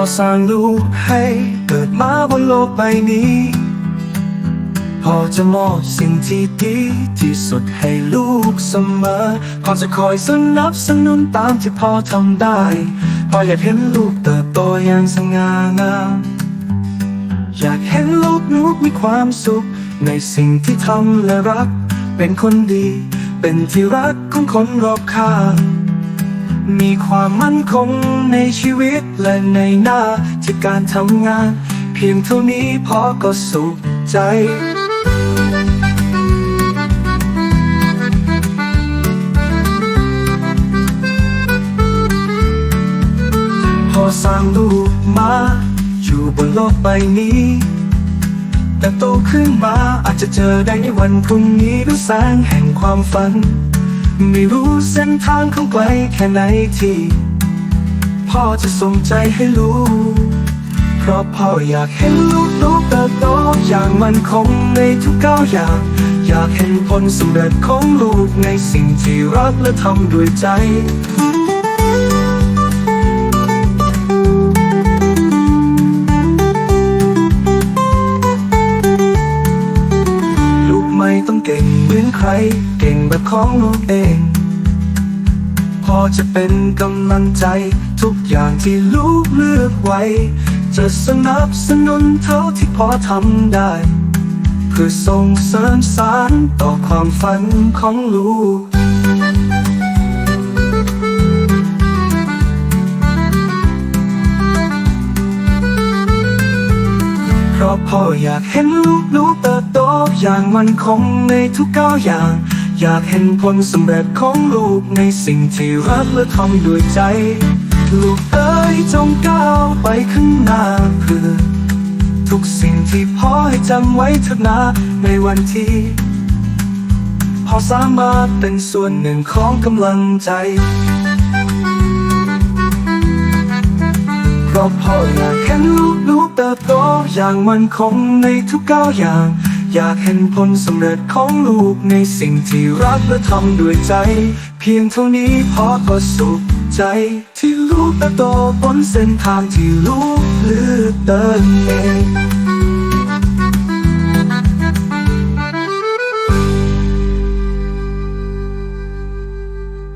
อสร้างลูกให้เกิดมาบนโลกใบนี้ พอจะมอบสิ่งที่ดีที่สุดให้ลูกเสมอพอจะคอยสนับสนุนตามที่พ่อทำได้ พออยากเห็นลูกเติบโตอย่างสง่างาม อยากเห็นลูกนุกมีความสุข ในสิ่งที่ทำและรัก เป็นคนดี เป็นที่รักของคนรอบข้าง มีความมั่นคงในชีวิตและในหน้าที่การทำงาน เพียงเท่านี้พอก็สุขใจพอสร้างลูกมาอยู่บนโลกใบนี้แต่โตขึ้นมาอาจจะเจอได้ในวันพรุ่งนี้ด้วยแสงแห่งความฝัน ไม่รู้เส้นทางของไกลแค่ไหนที่ พ่อจะส่งใจให้ลูก เพราะพ่ออยากเห็นลูกลูกเติบโตอย่างมันคงในทุกก้าวอย่าง อยากเห็นผลสำเร็จของลูกในสิ่งที่รักและทำด้วยใจ ไม่ต้องเก่งเหมือนใคร เก่งแบบของลูกเอง พอจะเป็นกำลังใจ ทุกอย่างที่ลูกเลือกไว้ จะสนับสนุนเท่าที่พอทำได้ เพื่อส่งเสริมสารต่อความฝันของลูก เพราะพ่ออยากเห็นลูกลูกเติบโตอย่างมันคงในทุกก้าวอย่าง อยากเห็นผลสำเร็จของลูกในสิ่งที่รักและทำด้วยใจ ลูกเอ๋ยจงก้าวไปข้างหน้าเพื่อทุกสิ่งที่พ่อให้จำไว้เถอะนะในวันที่พ่อสามารถเป็นส่วนหนึ่งของกำลังใจเพราะพ่ออยากเห็นลูกลู เติบโตอย่างมันคงในทุกก้าวอย่าง อยากเห็นผลสำเร็จของลูกในสิ่งที่รักและทำด้วยใจ เพียงเท่านี้พ่อก็สุขใจ ที่ลูกเติบโตบนเส้นทางที่ลูกเลือกเดินเอง